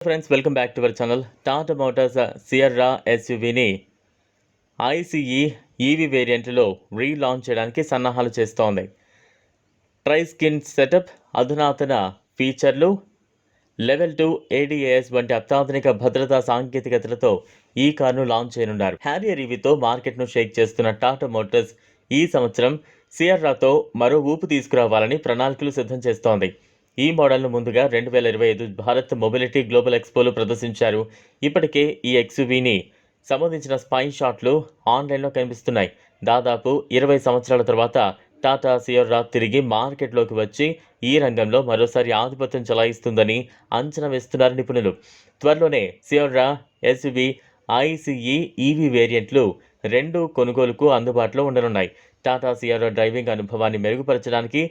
Friends welcome back to our channel Tata Motors Sierra ఎస్యూవీని ICE EV వేరియంట్లో relaunch చేయడానికి సన్నాహాలు చేస్తోంది. ట్రై స్కిన్ సెటప్ అధునాతన ఫీచర్లు లెవెల్ టూ ఏడీఏఎస్ వంటి అత్యాధునిక భద్రతా సాంకేతికతలతో ఈ కారును లాంచ్ చేయనున్నారు. హ్యారియర్ ఈవీతో e మార్కెట్ను షేక్ చేస్తున్న టాటా మోటార్స్ ఈ సంవత్సరం సియర్రాతో మరో ఊపు తీసుకురావాలని ప్రణాళికలు సిద్ధం చేస్తోంది. ఈ మోడల్ను ముందుగా రెండు వేల ఇరవై ఐదు భారత్ మొబిలిటీ గ్లోబల్ ఎక్స్పోలో ప్రదర్శించారు. ఇప్పటికే ఈ ఎక్స్యూవీని సంబంధించిన స్పై షాట్లు ఆన్లైన్లో కనిపిస్తున్నాయి. దాదాపు ఇరవై సంవత్సరాల తర్వాత టాటా సియోరా తిరిగి మార్కెట్లోకి వచ్చి ఈ రంగంలో మరోసారి ఆధిపత్యం చెలాయిస్తుందని అంచనా వేస్తున్నారు నిపుణులు. త్వరలోనే సియోరా ఎస్యువి ఐసిఈ ఈవీ వేరియంట్లు రెండు కొనుగోలుకు అందుబాటులో ఉండనున్నాయి. టాటా సియోరా డ్రైవింగ్ అనుభవాన్ని మెరుగుపరచడానికి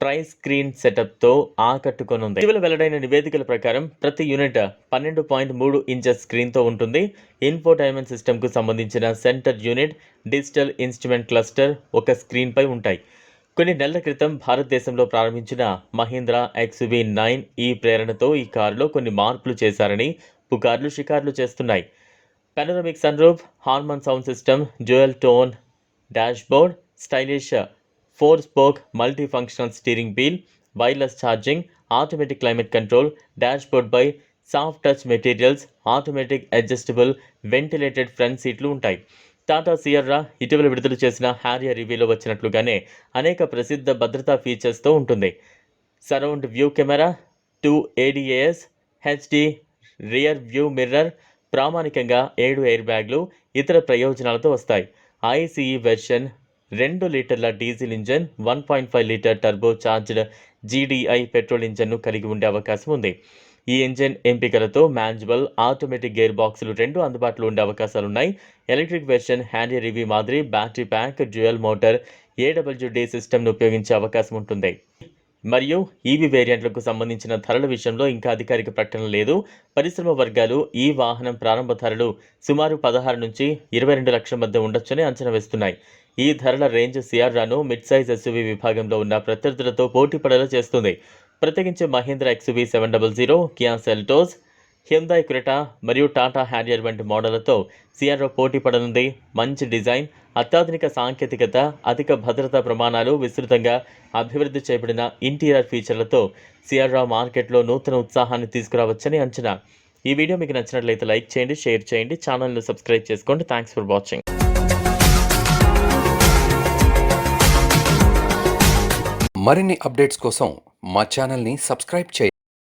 ట్రై స్క్రీన్ సెటప్తో ఆకట్టుకొనుంది. ఇటీవల వెల్లడైన నివేదికల ప్రకారం ప్రతి యూనిట్ పన్నెండు పాయింట్ మూడు ఇంచెస్ స్క్రీన్తో ఉంటుంది. ఇన్ఫోటైన్మెంట్ సిస్టమ్కు సంబంధించిన centre unit digital instrument cluster ఒక స్క్రీన్పై ఉంటాయి. కొన్ని నెలల క్రితం భారతదేశంలో ప్రారంభించిన మహీంద్రా ఎక్స్వి నైన్ ఈ ప్రేరణతో ఈ కారులో కొన్ని మార్పులు చేశారని పుకార్లు షికార్లు చేస్తున్నాయి. Panoramic sunroof Harman sound system dual tone dashboard stylish four spoke multi functional steering wheel wireless charging automatic climate control dashboard by soft touch materials automatic adjustable ventilated front సీట్లు ఉంటాయి. టాటా సియర్రా ఇటీవల విడుదల చేసిన హ్యారియర్ రివ్యూలో వచ్చినట్లుగానే అనేక ప్రసిద్ధ భద్రతా ఫీచర్స్తో ఉంటుంది. Surround view camera two ADAS HD rear view mirror ప్రామాణికంగా ఏడు ఎయిర్ బ్యాగ్లు ఇతర ప్రయోజనాలతో వస్తాయి. ఐసీఈ వెర్షన్ రెండు లీటర్ల diesel engine one point five litre turbo charged GDI petrol ఇంజన్ను కలిగి ఉండే అవకాశం ఉంది. ఈ ఇంజిన్ ఎంపికలతో మాన్యువల్ ఆటోమేటిక్ గేర్ బాక్సులు రెండు అందుబాటులో ఉండే అవకాశాలున్నాయి. ఎలక్ట్రిక్ వెర్షన్ హ్యాండీ రివ్యూ మాదిరి battery pack dual motor AWD సిస్టమ్ను ఉపయోగించే అవకాశం ఉంటుంది. మరియు ఈవీ వేరియంట్లకు సంబంధించిన ధరల విషయంలో ఇంకా అధికారిక ప్రకటన లేదు. పరిశ్రమ వర్గాలు ఈ వాహనం ప్రారంభ ధరలు సుమారు పదహారు నుంచి ఇరవై రెండు లక్షల మధ్య ఉండొచ్చని అంచనా వేస్తున్నాయి. ఈ ధరల రేంజ్ సిఆర్రాను మిడ్ సైజ్ ఎస్యూవీ విభాగంలో ఉన్న ప్రత్యర్థులతో పోటీ పడేలా చేస్తుంది. ప్రత్యేకించి Mahindra XUV seven double zero Kia Seltos Hyundai Creta మరియు టాటా హ్యారియర్ వంటి మోడళ్ళతో సిఆర్ఓ పోటీ పడనుంది. మంచి డిజైన్ అత్యాధునిక సాంకేతికత అధిక భద్రతా ప్రమాణాలు విస్తృతంగా అభివృద్ధి చేయబడిన ఇంటీరియర్ ఫీచర్లతో సిఆర్ఓ మార్కెట్లో నూతన ఉత్సాహాన్ని తీసుకురావచ్చని అంచనా. ఈ వీడియో మీకు నచ్చినట్లయితే లైక్ చేయండి షేర్ చేయండి ఛానల్ను సబ్స్క్రైబ్ చేసుకోండి. థ్యాంక్స్ ఫర్ వాచింగ్ మరిన్ని అప్డేట్స్ కోసం మా ఛానల్ని సబ్స్క్రైబ్ చేయండి.